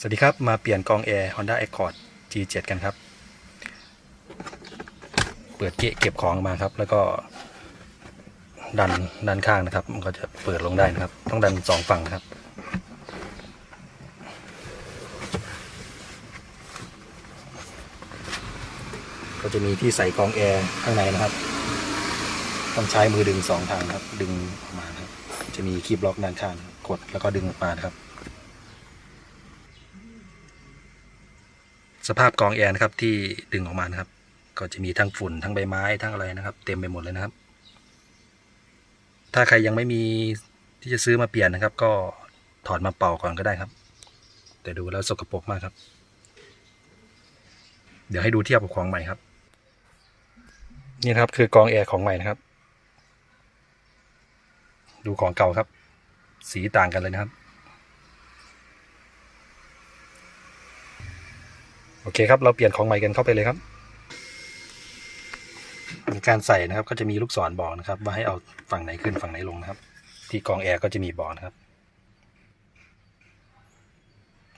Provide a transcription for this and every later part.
สวัสดีครับ มาเปลี่ยนกองแอร์ Honda Accord G7 กันครับ เปิดเกะเก็บของมาครับ แล้วก็ ดันด้านข้างนะครับ มันก็จะเปิดลงได้นะครับ ต้องดันสองฝั่งครับ ก็จะมีที่ใส่กองแอร์ข้างในนะครับ ต้องใช้มือดึงสองทางครับ ดึงออกมาครับ จะมีคีบล็อกด้านข้างกดแล้วก็ดึงออกมาครับ สภาพกองแอร์นะครับที่ดึงออกมานะครับ ก็จะมีทั้งฝุ่นทั้งใบไม้ทั้งอะไรนะครับ เต็มไปหมดเลยนะครับ ถ้าใครยังไม่มีที่จะซื้อมาเปลี่ยนนะครับ ก็ถอดมาเป่าก่อนก็ได้ครับ แต่ดูแล้วสกปรกมากครับ เดี๋ยวให้ดูเทียบกับของใหม่ครับ นี่ครับคือกองแอร์ของใหม่นะครับ ดูของเก่าครับ สีต่างกันเลยนะครับ โอเคครับ เราเปลี่ยนของใหม่กันเข้าไปเลยครับในการใส่นะครับ ก็จะมีลูกศรบอกนะครับ ว่าให้เอาฝั่งไหนขึ้นฝั่งไหนลงนะครับ ที่กองแอร์ก็จะมีบอกนะครับ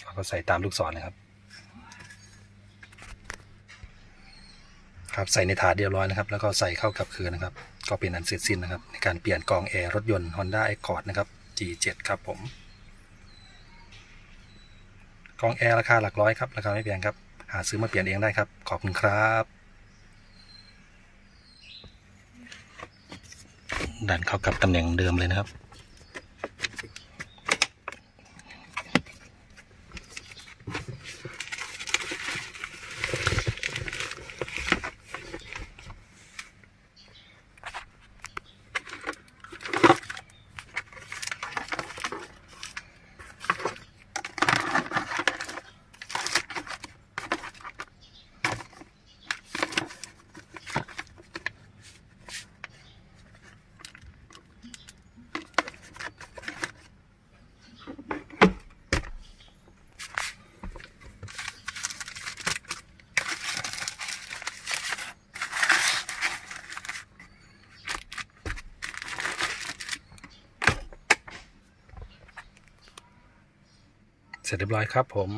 เราก็ใส่ตามลูกศรนะครับ ครับใส่ในถาดเรียบร้อยนะครับ แล้วก็ใส่เข้ากับคือนะครับ ก็เป็นอันเสร็จสิ้นนะครับ ในการเปลี่ยนกองแอร์รถยนต์ Honda Accord นะครับ G7 ครับผมกองแอร์ราคาหลักร้อยครับ ราคาไม่แพงครับ หาซื้อมาเปลี่ยนเองได้ครับ ขอบคุณครับดันเข้ากับตำแหน่งเดิมเลยนะครับ เสร็จเรียบร้อยครับผม